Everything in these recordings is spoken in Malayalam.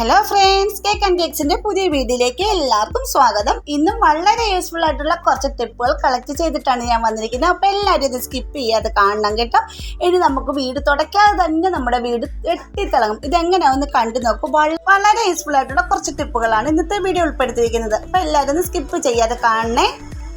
ഹലോ ഫ്രണ്ട്സ് കേക്ക് ആൻഡ് കേക്സിന്റെ പുതിയ വീഡിയോയിലേക്ക് എല്ലാവർക്കും സ്വാഗതം. ഇന്നും വളരെ യൂസ്ഫുൾ ആയിട്ടുള്ള കുറച്ച് ടിപ്പുകൾ കളക്ട് ചെയ്തിട്ടാണ് ഞാൻ വന്നിരിക്കുന്നത്. അപ്പോൾ എല്ലാവരും ഇത് സ്കിപ്പ് ചെയ്യാതെ കാണണം കേട്ടോ. ഇനി നമുക്ക് വീട് തുടയ്ക്കാതെ തന്നെ നമ്മുടെ വീട് എട്ടിത്തിളങ്ങും ഇതെങ്ങനെയാണെന്ന് കണ്ടു നോക്കും. വളരെ യൂസ്ഫുൾ ആയിട്ടുള്ള കുറച്ച് ടിപ്പുകളാണ് ഇന്നത്തെ വീഡിയോ ഉൾപ്പെടുത്തിയിരിക്കുന്നത്. അപ്പോൾ എല്ലാവരും സ്കിപ്പ് ചെയ്യാതെ കാണണേ.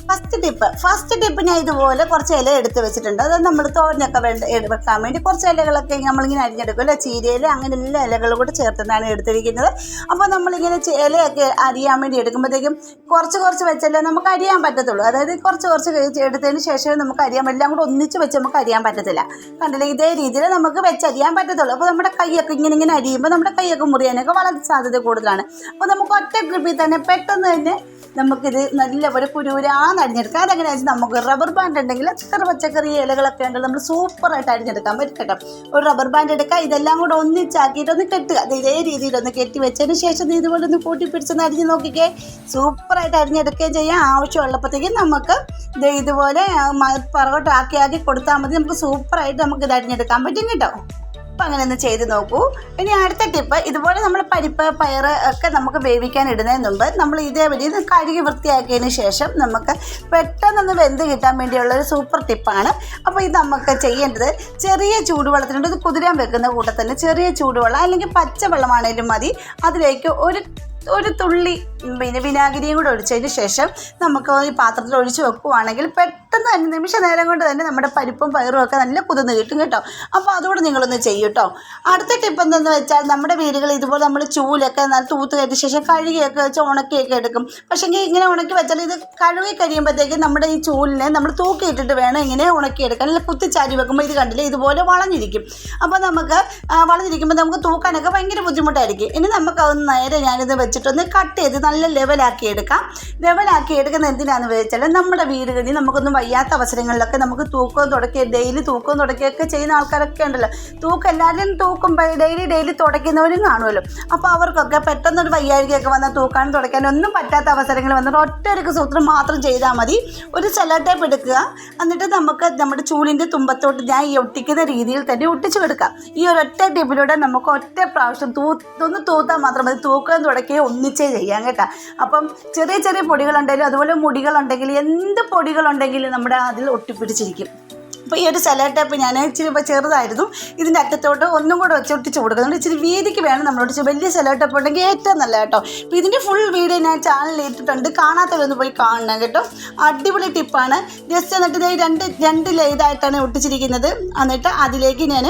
ഫസ്റ്റ് ടിപ്പ് ഫസ്റ്റ് ടിപ്പ് ഞാൻ ഇതുപോലെ കുറച്ച് ഇല എടുത്ത് വെച്ചിട്ടുണ്ട്. അത് നമ്മൾ തോരനൊക്കെ വേണ്ട വെക്കാൻ വേണ്ടി കുറച്ച് ഇലകളൊക്കെ നമ്മളിങ്ങനെ അരിഞ്ഞെടുക്കും അല്ലേ? ഇല അങ്ങനെ എല്ലാ ഇലകളും കൂടെ ചേർത്തിട്ടാണ് എടുത്തിരിക്കുന്നത്. അപ്പോൾ നമ്മളിങ്ങനെ ഇലയൊക്കെ അരിയാൻ വേണ്ടി എടുക്കുമ്പോഴത്തേക്കും കുറച്ച് കുറച്ച് വെച്ചല്ലേ നമുക്ക് അരിയാൻ പറ്റത്തുള്ളൂ. അതായത് കുറച്ച് കുറച്ച് എടുത്തതിന് ശേഷമേ നമുക്ക് അരിയാൻ എല്ലാം കൂടെ ഒന്നിച്ച് വെച്ച് നമുക്ക് അരിയാൻ പറ്റത്തില്ല. കണ്ടില്ലേ? ഇതേ രീതിയിൽ നമുക്ക് വെച്ചരിയാൻ പറ്റത്തുള്ളൂ. അപ്പോൾ നമ്മുടെ കൈയൊക്കെ ഇങ്ങനെ ഇങ്ങനെ അരിയുമ്പോൾ നമ്മുടെ കൈയൊക്കെ മുറിയാനൊക്കെ വളരെ സാധ്യത കൂടുതലാണ്. അപ്പോൾ നമുക്ക് ഒറ്റ ട്രിപ്പിൽ തന്നെ പെട്ടെന്ന് തന്നെ നമുക്കിത് നല്ലപോലെ കുരൂരാന്ന് അരിഞ്ഞെടുക്കാം. അതെങ്ങനെയാ വെച്ചാൽ നമുക്ക് റബ്ബർ ബാൻഡ് ഉണ്ടെങ്കിൽ എത്ര പച്ചക്കറി ഇലകളൊക്കെ ഉണ്ടെങ്കിൽ നമ്മൾ സൂപ്പറായിട്ട് അരിഞ്ഞെടുക്കാൻ പറ്റും ഒരു റബ്ബർ ബാൻഡ് എടുക്കുക. ഇതെല്ലാം കൂടെ ഒന്നിച്ചാക്കിയിട്ട് ഒന്ന് കെട്ടുക. അത് ഇതേ രീതിയിൽ ഒന്ന് കെട്ടി വെച്ചതിന് ശേഷം ഇത് ഇതുപോലെ ഒന്ന് കൂട്ടി പിടിച്ചൊന്ന് അരിഞ്ഞ് നോക്കിക്കേ. സൂപ്പറായിട്ട് അരിഞ്ഞെടുക്കുകയും ചെയ്യാം. ആവശ്യമുള്ളപ്പോഴത്തേക്കും നമുക്ക് ഇത് ഇതുപോലെ ആ, മ- പുറകോട്ട് ആക്കി ആക്കി കൊടുത്താൽ മതി. നമുക്ക് സൂപ്പറായിട്ട് നമുക്ക് ഇത് അരിഞ്ഞെടുക്കാൻ പറ്റും കേട്ടോ. അപ്പം അങ്ങനെ ഒന്ന് ചെയ്ത് നോക്കൂ. ഇനി അടുത്ത ടിപ്പ് ഇതുപോലെ നമ്മൾ പരിപ്പ് പയർ ഒക്കെ നമുക്ക് വേവിക്കാൻ ഇടുന്നതിന് മുമ്പ് നമ്മൾ ഇതേപടി ഇത് കഴുകി വൃത്തിയാക്കിയതിന് ശേഷം നമുക്ക് പെട്ടെന്നൊന്ന് വെന്ത് കിട്ടാൻ വേണ്ടിയുള്ള ഒരു സൂപ്പർ ടിപ്പാണ് അപ്പോൾ ഇത് നമുക്ക് ചെയ്യേണ്ടത് ചെറിയ ചൂടുവെള്ളത്തിനുണ്ട് ഇത് കുതിരാൻ വെക്കുന്ന കൂട്ടത്തിൽ ചെറിയ ചൂടുവെള്ളം അല്ലെങ്കിൽ പച്ചവെള്ളമാണേലും മതി. അതിലേക്ക് ഒരു ഒരു തുള്ളി പിന്നെ വിനാഗിരിയും കൂടെ ഒഴിച്ചതിന് ശേഷം നമുക്ക് ഈ പാത്രത്തിൽ ഒഴിച്ച് വെക്കുവാണെങ്കിൽ പെട്ടെന്ന് തന്നെ നിമിഷ നേരം കൊണ്ട് തന്നെ നമ്മുടെ പരിപ്പും പയറും ഒക്കെ നല്ല കുതിർന്ന് കിട്ടും കേട്ടോ. അപ്പോൾ അതുകൂടെ നിങ്ങളൊന്ന് ചെയ്യും കേട്ടോ അടുത്ത ടിപ്പ് എന്തെന്ന് വെച്ചാൽ നമ്മുടെ വീടുകളിൽ ഇതുപോലെ നമ്മൾ ചൂലൊക്കെ നല്ല തൂത്ത് കയറ്റിയ ശേഷം കഴുകിയൊക്കെ വെച്ച് ഉണക്കിയൊക്കെ എടുക്കും. പക്ഷേങ്കിൽ ഇങ്ങനെ ഉണക്കി വെച്ചാൽ ഇത് കഴുകി കഴിയുമ്പോഴത്തേക്കും നമ്മുടെ ഈ ചൂലിനെ നമ്മൾ തൂക്കിയിട്ടിട്ട് വേണം ഇങ്ങനെ ഉണക്കിയെടുക്കാൻ. അല്ലെങ്കിൽ കുത്തിച്ചാരി വെക്കുമ്പോൾ ഇത് കണ്ടില്ലേ ഇതുപോലെ വളഞ്ഞിരിക്കും. അപ്പോൾ നമുക്ക് വളഞ്ഞിരിക്കുമ്പോൾ നമുക്ക് തൂക്കാനൊക്കെ ഭയങ്കര ബുദ്ധിമുട്ടായിരിക്കും. ഇനി നമുക്ക് അതൊന്ന് നേരെ ഞാനിത് വെച്ചിട്ടൊന്ന് കട്ട് ചെയ്ത് നല്ല ലെവലാക്കി എടുക്കാം. ലെവലാക്കി എടുക്കുന്ന എന്തിനാന്ന് വെച്ചാൽ നമ്മുടെ വീടുകളിൽ നമുക്കൊന്നും വയ്യാത്ത അവസരങ്ങളിലൊക്കെ നമുക്ക് തൂക്കവും തുടക്കി ഡെയിലി തൂക്കവും തുടക്കിയൊക്കെ ചെയ്യുന്ന ആൾക്കാരൊക്കെ ഉണ്ടല്ലോ. തൂക്കം എല്ലാവരും തൂക്കും ഡെയിലി ഡെയിലി തുടയ്ക്കുന്നവരും കാണുമല്ലോ. അപ്പോൾ അവർക്കൊക്കെ പെട്ടെന്നൊരു വയ്യാഴികയൊക്കെ വന്ന തൂക്കാനും തുടയ്ക്കാനും ഒന്നും പറ്റാത്ത അവസരങ്ങൾ വന്നിട്ട് ഒറ്റയൊരു സൂത്രം മാത്രം ചെയ്താൽ മതി. ഒരു സെല്ലോ ടേപ്പ് എടുക്കുക. എന്നിട്ട് നമുക്ക് നമ്മുടെ ചൂലിന്റെ തുമ്പത്തോട്ട് ഞാൻ ഈ ഒട്ടിക്കുന്ന രീതിയിൽ തന്നെ ഒട്ടിച്ചു കൊടുക്കാം. ഈ ഒരൊറ്റ ടിപ്പിലൂടെ നമുക്ക് ഒറ്റ പ്രാവശ്യം തൂ ഒന്ന് തൂത്താൽ മാത്രം മതി. തൂക്കം തുടക്കുകയും ഒന്നിച്ചേ ചെയ്യാം കേട്ടോ. അപ്പം ചെറിയ ചെറിയ പൊടികളുണ്ടെങ്കിലും അതുപോലെ മുടികളുണ്ടെങ്കിലും എന്ത് പൊടികളുണ്ടെങ്കിലും നമ്മുടെ അതിൽ ഒട്ടിപ്പിടിച്ചിരിക്കും. അപ്പോൾ ഈ ഒരു സലാഡ് ഞാൻ ഇച്ചിരി ഇപ്പോൾ ചെറുതായിരുന്നു. ഇതിന്റെ അറ്റത്തോട്ട് ഒന്നും കൂടെ വെച്ച് ഒട്ടിച്ച് കൊടുക്കുന്നുണ്ട് ഇച്ചിരി വീതിക്ക് വേണം നമ്മളോട് വലിയ സലാഡ് ടേപ്പ് ഉണ്ടെങ്കിൽ ഏറ്റവും നല്ല കേട്ടോ. അപ്പോൾ ഇതിന്റെ ഫുൾ വീഡിയോ ഞാൻ ചാനലിൽ ഇട്ടിട്ടുണ്ട്. കാണാത്തവരൊന്ന് പോയി കാണണം കേട്ടോ. അടിപൊളി ടിപ്പാണ് ജസ്റ്റ് എന്നിട്ട് രണ്ട് രണ്ട് ഇതായിട്ടാണ് ഒട്ടിച്ചിരിക്കുന്നത്. എന്നിട്ട് അതിലേക്ക് ഞാൻ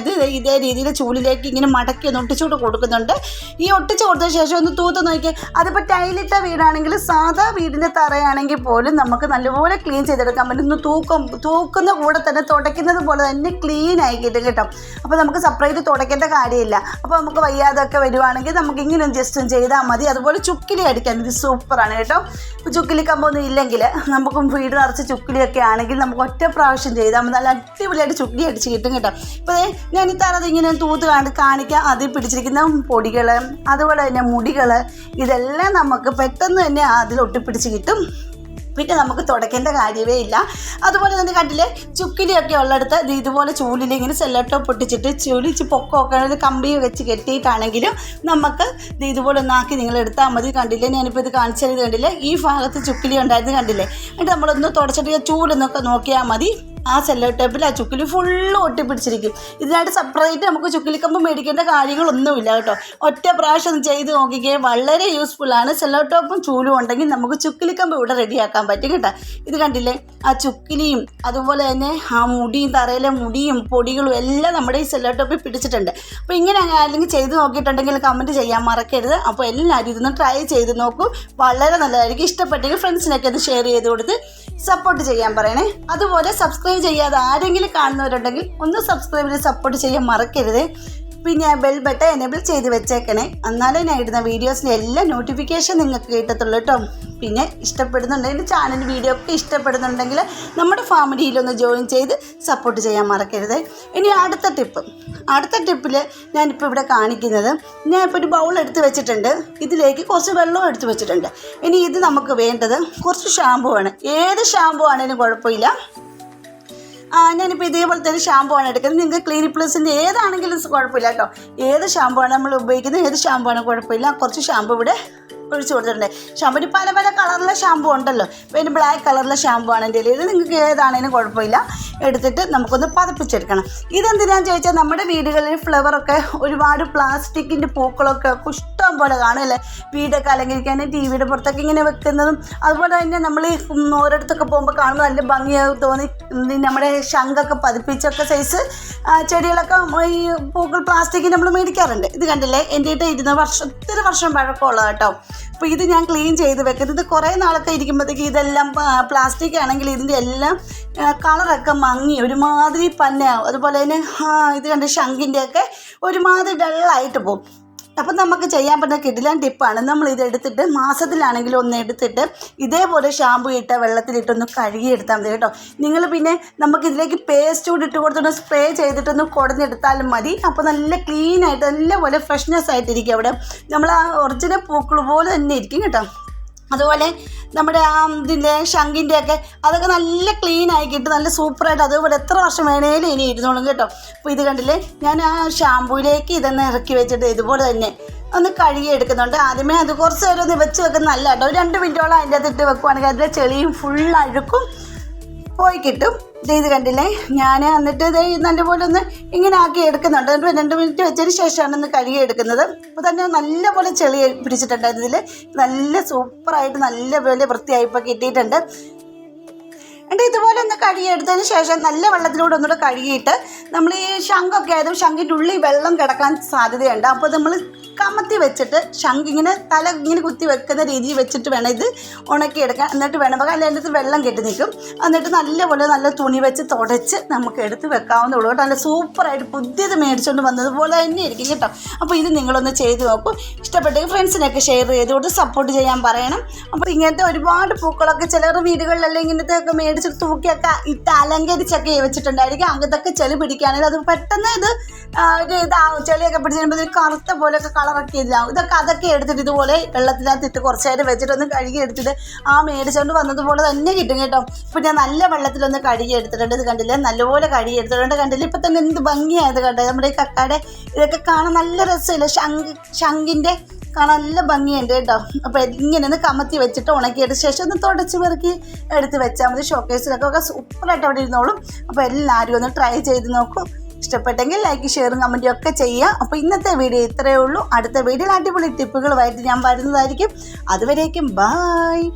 ഇത് ഇതേ രീതിയിൽ ചൂലിലേക്ക് ഇങ്ങനെ മടക്കി ഒന്ന് ഒട്ടിച്ചുകൊണ്ട് കൊടുക്കുന്നുണ്ട്. ഈ ഒട്ടിച്ച് കൊടുത്ത ശേഷം ഒന്ന് തൂത്ത് നോക്കി അതിപ്പോൾ ടൈലിട്ട വീടാണെങ്കിൽ സാധാ വീടിന്റെ തറയാണെങ്കിൽ പോലും നമുക്ക് നല്ലപോലെ ക്ലീൻ ചെയ്തെടുക്കാൻ പറ്റും. ഒന്ന് തൂക്കും തൂക്കുന്ന കൂടെ തന്നെ തുടയ്ക്കുന്നത് പോലെ തന്നെ ക്ലീൻ ആയി കിട്ടും. കേട്ടോ അപ്പോൾ നമുക്ക് സെപ്പറേറ്റ് തുടയ്ക്കേണ്ട കാര്യമില്ല. അപ്പോൾ നമുക്ക് വയ്യാതൊക്കെ വരുവാണെങ്കിൽ നമുക്ക് ഇങ്ങനെ ജസ്റ്റ് ചെയ്താൽ മതി. അതുപോലെ ചുക്കിലി അടിക്കാൻ ഇത് സൂപ്പറാണ് കേട്ടോ. ഇപ്പോൾ ചുക്കിലി കമ്പൊന്നും ഇല്ലെങ്കിൽ നമുക്ക് വീട് നിറച്ച് ചുക്കിലിയൊക്കെ ആണെങ്കിൽ നമുക്ക് ഒറ്റ പ്രാവശ്യം ചെയ്താൽ മതി. നല്ല അടിപൊളിയായിട്ട് ചുക്കിലി അടിച്ച് കിട്ടും കേട്ടോ. ഇപ്പോൾ ഞാൻ ഈ തറത് ഇങ്ങനെ തൂത്ത് കാണി കാണിക്കാം. അതിൽ പിടിച്ചിരിക്കുന്ന പൊടികൾ അതുപോലെ തന്നെ മുടികൾ ഇതെല്ലാം നമുക്ക് പെട്ടെന്ന് തന്നെ അതിൽ ഒട്ടിപ്പിടിച്ച് കിട്ടും. പിന്നെ നമുക്ക് തുടയ്ക്കേണ്ട കാര്യമേ ഇല്ല. അതുപോലെ തന്നെ കണ്ടില്ലേ ചുക്കിലിയൊക്കെ ഉള്ളിടത്ത് ഇത് ഇതുപോലെ ചൂലിൽ ഇങ്ങനെ സെല്ലട്ടോ പൊട്ടിച്ചിട്ട് ചുളിച്ച് പൊക്കമൊക്കെ കമ്പി വെച്ച് കെട്ടിയിട്ടാണെങ്കിലും നമുക്ക് ഇത് ഇതുപോലെ ഒന്നാക്കി നിങ്ങൾ എടുത്താൽ മതി. കണ്ടില്ലേ ഞാനിപ്പോൾ ഇത് കാണിച്ചത് കണ്ടില്ലേ ഈ ഭാഗത്ത് ചുക്കിലി ഉണ്ടായിരുന്നു കണ്ടില്ലേ? എന്നിട്ട് നമ്മളൊന്ന് തുടച്ചിട്ട് ചൂലൊന്നൊക്കെ നോക്കിയാൽ മതി. ആ സെല്ലോ ടേപ്പിൽ ആ ചുക്കിൽ ഫുള്ള് ഒട്ടിപ്പിടിച്ചിരിക്കും. ഇതിനായിട്ട് സെപ്പറേറ്റ് നമുക്ക് ചുക്കിലിക്കമ്പ് മേടിക്കേണ്ട കാര്യങ്ങളൊന്നുമില്ല കേട്ടോ. ഒറ്റ പ്രാവശ്യം ചെയ്ത് നോക്കിക്കേ വളരെ യൂസ്ഫുൾ ആണ്. സെല്ലോ ടോപ്പും ചൂലും ഉണ്ടെങ്കിൽ നമുക്ക് ചുക്കിലിക്കമ്പ് ഇവിടെ റെഡിയാക്കാൻ പറ്റും കേട്ടോ. ഇത് കണ്ടില്ലേ? ആ ചുക്കിലിയും അതുപോലെ തന്നെ ആ മുടിയും തറയിലെ മുടിയും പൊടികളും എല്ലാം നമ്മുടെ ഈ സെല്ലോ ടോപ്പിൽ പിടിച്ചിട്ടുണ്ട്. അപ്പോൾ ഇങ്ങനെ അല്ലെങ്കിൽ ചെയ്ത് നോക്കിയിട്ടുണ്ടെങ്കിൽ കമന്റ് ചെയ്യാൻ മറക്കരുത്. അപ്പോൾ എല്ലാവരും ഇതൊന്ന് ട്രൈ ചെയ്ത് നോക്കൂ. വളരെ നല്ലതായിരിക്കും. ഇഷ്ടപ്പെട്ടെങ്കിൽ ഫ്രണ്ട്സിനൊക്കെ അത് ഷെയർ ചെയ്ത് കൊടുത്ത് സപ്പോർട്ട് ചെയ്യാൻ പറയണേ. അതുപോലെ സബ്സ്ക്രൈബ് ചെയ്യാതെ ആരെങ്കിലും കാണുന്നവരുണ്ടെങ്കിൽ ഒന്ന് സബ്സ്ക്രൈബ് ചെയ്ത് സപ്പോർട്ട് ചെയ്യാൻ മറക്കരുത്. പിന്നെ ബെൽ ബട്ടൺ എനേബിൾ ചെയ്ത് വെച്ചേക്കണേ. എന്നാലേ ഞാൻ ഇടുന്ന വീഡിയോസിന്റെ എല്ലാ നോട്ടിഫിക്കേഷൻ നിങ്ങൾക്ക് കിട്ടത്തുള്ളൂ കേട്ടോ പിന്നെ ഇഷ്ടപ്പെടുന്നുണ്ടെങ്കിൽ ചാനൽ വീഡിയോ ഒക്കെ ഇഷ്ടപ്പെടുന്നുണ്ടെങ്കിൽ നമ്മുടെ ഫാമിലിയിലൊന്ന് ജോയിൻ ചെയ്ത് സപ്പോർട്ട് ചെയ്യാൻ മറക്കരുത്. ഇനി അടുത്ത ടിപ്പ് അടുത്ത ടിപ്പിൽ ഞാനിപ്പോൾ ഇവിടെ കാണിക്കുന്നത് ഞാൻ ഇപ്പോൾ ഒരു ബൗൾ എടുത്ത് വെച്ചിട്ടുണ്ട്. ഇതിലേക്ക് കുറച്ച് വെള്ളവും എടുത്ത് വെച്ചിട്ടുണ്ട്. ഇനി ഇത് നമുക്ക് വേണ്ടത് കുറച്ച് ഷാമ്പു ആണ്. ഏത് ഷാമ്പു ആണെങ്കിലും കുഴപ്പമില്ല. ആ ഞാനിപ്പോൾ ഇതേപോലത്തെ ഒരു ഷാമ്പു ആണ് എടുക്കുന്നത്. നിങ്ങൾക്ക് ക്ലിനിക് പ്ലസിന്റെ ഏതാണെങ്കിലും കുഴപ്പമില്ല കേട്ടോ. ഏത് ഷാമ്പു ആണ് നമ്മൾ ഉപയോഗിക്കുന്നത്? ഏത് ഷാമ്പു ആണ് കുഴപ്പമില്ല. കുറച്ച് ഷാമ്പു ഇവിടെ ഒഴിച്ചു കൊടുത്തിട്ടുണ്ട്. ഷാമ്പു പല പല കളറിലെ ഷാമ്പു ഉണ്ടല്ലോ. പിന്നെ ബ്ലാക്ക് കളറിലെ ഷാമ്പു ആണ് എന്റെ ഇത് നിങ്ങൾക്ക് ഏതാണേലും കുഴപ്പമില്ല. എടുത്തിട്ട് നമുക്കൊന്ന് പതപ്പിച്ചെടുക്കണം. ഇതെന്തിനാന്ന് ചോദിച്ചാൽ നമ്മുടെ വീടുകളിൽ ഫ്ലവറൊക്കെ ഒരുപാട് പ്ലാസ്റ്റിക്കിന്റെ പൂക്കളൊക്കെ ഇഷ്ടം പോലെ കാണും അല്ലേ? വീടൊക്കെ അലങ്കരിക്കാൻ ടി വിയുടെ പുറത്തൊക്കെ ഇങ്ങനെ വെക്കുന്നതും അതുപോലെ തന്നെ നമ്മൾ ഈ ഓരോരുത്തൊക്കെ പോകുമ്പോൾ കാണുമ്പോൾ നല്ല ഭംഗിയായി തോന്നി. നമ്മുടെ ശംഖൊക്കെ പതിപ്പിച്ചൊക്കെ സൈസ് ചെടികളൊക്കെ ഈ പൂക്കൾ പ്ലാസ്റ്റിക്കിൽ നമ്മൾ മേടിക്കാറുണ്ട്. ഇത് കണ്ടില്ലേ? എന്റെ ഇരുന്ന വർഷം വർഷം പഴക്കമുള്ള കേട്ടോ. അപ്പോൾ ഇത് ഞാൻ ക്ലീൻ ചെയ്ത് വെക്കുന്നത് ഇത് കുറേ നാളൊക്കെ ഇരിക്കുമ്പോഴത്തേക്ക് ഇതെല്ലാം പ്ലാസ്റ്റിക് ആണെങ്കിൽ ഇതിന്റെ എല്ലാം കളറൊക്കെ മങ്ങി ഒരുമാതിരി പന്നയാവും അതുപോലെ തന്നെ ഇത് കണ്ട് ശംഖിന്റെയൊക്കെ ഒരുമാതിരി ഡള്ളായിട്ട് പോകും. അപ്പം നമുക്ക് ചെയ്യാൻ പറ്റുന്ന കിടിലൻ ടിപ്പാണ്. നമ്മൾ ഇത് എടുത്തിട്ട് മാസത്തിലാണെങ്കിലും ഒന്ന് എടുത്തിട്ട് ഇതേപോലെ ഷാമ്പു ഇട്ട വെള്ളത്തിലിട്ടൊന്ന് കഴുകിയെടുത്താൽ മതി കേട്ടോ. നിങ്ങൾ പിന്നെ നമുക്ക് ഇതിലേക്ക് പേസ്റ്റ് കൂടി ഇട്ട് കൊടുത്തൊന്ന് സ്പ്രേ ചെയ്തിട്ടൊന്ന് കുടഞ്ഞെടുത്താലും മതി. അപ്പോൾ നല്ല ക്ലീനായിട്ട് നല്ലപോലെ ഫ്രഷ്നെസ് ആയിട്ടിരിക്കും അവിടെ. നമ്മൾ ആ ഒറിജിനൽ പൂക്കൾ പോലെ തന്നെ ഇരിക്കും കേട്ടോ. അതുപോലെ നമ്മുടെ ആ ഇതിന്റെ ശംഖിന്റെ ഒക്കെ അതൊക്കെ നല്ല ക്ലീൻ ആയി കിട്ടും നല്ല സൂപ്പറായിട്ട് അതുപോലെ എത്ര വർഷം വേണേലും ഇനി ഇരുന്നോളും കേട്ടോ. അപ്പോൾ ഇത് കണ്ടില്ലേ ഞാൻ ആ ഷാമ്പൂയിലേക്ക് ഇതൊന്ന് ഇറക്കി വെച്ചിട്ട് ഇതുപോലെ തന്നെ ഒന്ന് കഴുകി എടുക്കുന്നുണ്ട് ആദ്യമേ അത് കുറച്ച് നേരം ഒന്ന് വെച്ച് വെക്കുന്ന നല്ല കേട്ടോ രണ്ട് മിനിറ്റോളം അതിന്റെ അകത്ത് ഇട്ട് വെക്കുവാണെങ്കിൽ അതിന്റെ ചെളിയും ഫുൾ അഴുക്കും പോയി കിട്ടും. ഇത് കണ്ടില്ലേ? ഞാൻ എന്നിട്ട് ഇത് നല്ലപോലെ ഒന്ന് ഇങ്ങനെ ആക്കി എടുക്കുന്നുണ്ട്. എന്നിട്ട് രണ്ട് മിനിറ്റ് വെച്ചതിന് ശേഷമാണ് ഒന്ന് കഴുകി എടുക്കുന്നത്. അപ്പോൾ തന്നെ നല്ലപോലെ ചെളി പിടിച്ചിട്ടുണ്ടായിരുന്നു ഇതിൽ നല്ല സൂപ്പറായിട്ട് നല്ലപോലെ വൃത്തിയായി ഇപ്പോൾ കിട്ടിയിട്ടുണ്ട്. എന്നിട്ട് ഇതുപോലെ ഒന്ന് കഴുകിയെടുത്തതിന് ശേഷം നല്ല വെള്ളത്തിലൂടെ ഒന്നുകൂടെ കഴുകിയിട്ട് നമ്മൾ ഈ ശംഖൊക്കെ ആയതും ശംഖിന്റെ ഉള്ളിൽ വെള്ളം കിടക്കാൻ സാധ്യതയുണ്ട്. അപ്പോൾ നമ്മൾ കമത്തി വെച്ചിട്ട് ശംഖ് ഇങ്ങനെ തല ഇങ്ങനെ കുത്തി വെക്കുന്ന രീതിയിൽ വെച്ചിട്ട് വേണം ഇത് ഉണക്കിയെടുക്കാൻ. എന്നിട്ട് വേണം അല്ലെങ്കിൽ അതിന്റെ വെള്ളം കെട്ടി നിൽക്കും. എന്നിട്ട് നല്ലപോലെ നല്ല തുണി വെച്ച് തുടച്ച് നമുക്ക് എടുത്ത് വെക്കാവുന്നേ ഉള്ളൂ കേട്ടോ. നല്ല സൂപ്പറായിട്ട് പുതിയത് മേടിച്ചുകൊണ്ട് വന്നതുപോലെ തന്നെ ഇരിക്കും കേട്ടോ. അപ്പോൾ ഇത് നിങ്ങളൊന്ന് ചെയ്ത് നോക്കൂ. ഇഷ്ടപ്പെട്ടെങ്കിൽ ഫ്രണ്ട്സിനൊക്കെ ഷെയർ ചെയ്തുകൊണ്ട് സപ്പോർട്ട് ചെയ്യാൻ പറയണം. അപ്പോൾ ഇങ്ങനത്തെ ഒരുപാട് പൂക്കളൊക്കെ ചിലർ വീടുകളിലെല്ലാം ഇങ്ങനത്തെ ഒക്കെ മേടിച്ച് തൂക്കിയൊക്കെ ഇട്ട് അലങ്കരിച്ചൊക്കെ വെച്ചിട്ടുണ്ടായിരിക്കും. അങ്ങനത്തൊക്കെ ചെളി പിടിക്കുകയാണെങ്കിൽ അത് പെട്ടെന്ന് ഇത് ഒരു ഇതാവും. ചെളിയൊക്കെ പിടിച്ച് കഴിയുമ്പോൾ കറുത്ത പോലെയൊക്കെ കളറൊക്കെ ഇതാവും ഇതൊക്കെ അതൊക്കെ എടുത്തിട്ട് ഇതുപോലെ വെള്ളത്തിനകത്ത് ഇട്ട് കുറച്ച് നേരം വെച്ചിട്ട് ഒന്ന് കഴുകി എടുത്തിട്ട് ആ മേടിച്ചുകൊണ്ട് വന്നതുപോലെ തന്നെ കിട്ടും കേട്ടോ. ഇപ്പം ഞാൻ നല്ല വെള്ളത്തിലൊന്ന് കഴുകി എടുത്തിട്ടുണ്ട്. ഇത് കണ്ടില്ലേ? നല്ലപോലെ കഴുകി എടുത്തിട്ടുണ്ട്. കണ്ടില്ല? ഇപ്പം തന്നെ എന്ത് ഭംഗിയായത് കണ്ടത് നമ്മുടെ ഈ കക്കാടെ ഇതൊക്കെ കാണാൻ നല്ല രസമില്ല? ശംഖ് ശംഖിന്റെ കാണാൻ നല്ല ഭംഗിയുണ്ട് കേട്ടോ. അപ്പോൾ ഇങ്ങനെ ഒന്ന് കമത്തി വെച്ചിട്ട് ഉണക്കിയതിന് ശേഷം ഒന്ന് തുടച്ച് പെറുക്കി എടുത്ത് വെച്ചാൽ മതി. ഷോക്കേസിലൊക്കെ ഒക്കെ സൂപ്പറായിട്ട് അവിടെ ഇരുന്നോളും. അപ്പോൾ എല്ലാവരും ഒന്ന് ട്രൈ ചെയ്ത് നോക്കും. ഇഷ്ടപ്പെട്ടെങ്കിൽ ലൈക്ക് ഷെയറും കമന്റും ഒക്കെ ചെയ്യുക. അപ്പോൾ ഇന്നത്തെ വീഡിയോ ഇത്രയേ ഉള്ളൂ. അടുത്ത വീഡിയോയിൽ അടിപൊളി ടിപ്പുകളുമായിട്ട് ഞാൻ വരുന്നതായിരിക്കും. അതുവരേക്കും ബായ്